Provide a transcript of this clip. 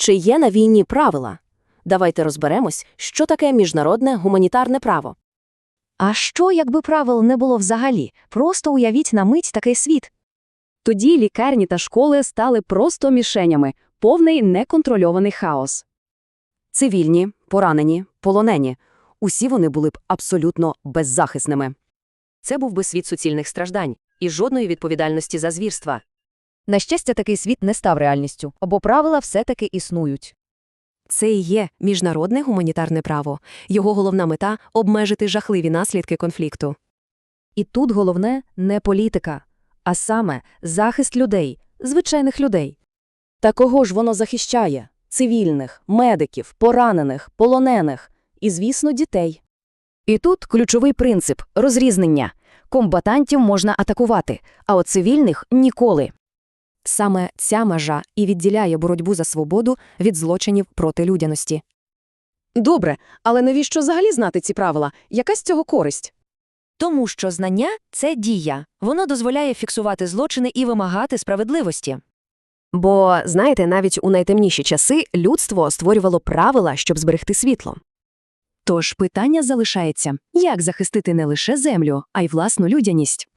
Чи є на війні правила? Давайте розберемось, що таке міжнародне гуманітарне право. А що, якби правил не було взагалі? Просто уявіть на мить такий світ. Тоді лікарні та школи стали просто мішенями, повний неконтрольований хаос. Цивільні, поранені, полонені – усі вони були б абсолютно беззахисними. Це був би світ суцільних страждань і жодної відповідальності за звірства. На щастя, такий світ не став реальністю, бо правила все-таки існують. Це і є міжнародне гуманітарне право. Його головна мета – обмежити жахливі наслідки конфлікту. І тут головне не політика, а саме захист людей, звичайних людей. Та кого ж воно захищає? Цивільних, медиків, поранених, полонених і, звісно, дітей. І тут ключовий принцип – розрізнення. Комбатантів можна атакувати, а от цивільних – ніколи. Саме ця межа і відділяє боротьбу за свободу від злочинів проти людяності. Добре, але навіщо взагалі знати ці правила? Яка з цього користь? Тому що знання – це дія. Воно дозволяє фіксувати злочини і вимагати справедливості. Бо, знаєте, навіть у найтемніші часи людство створювало правила, щоб зберегти світло. Тож питання залишається, як захистити не лише землю, а й власну людяність.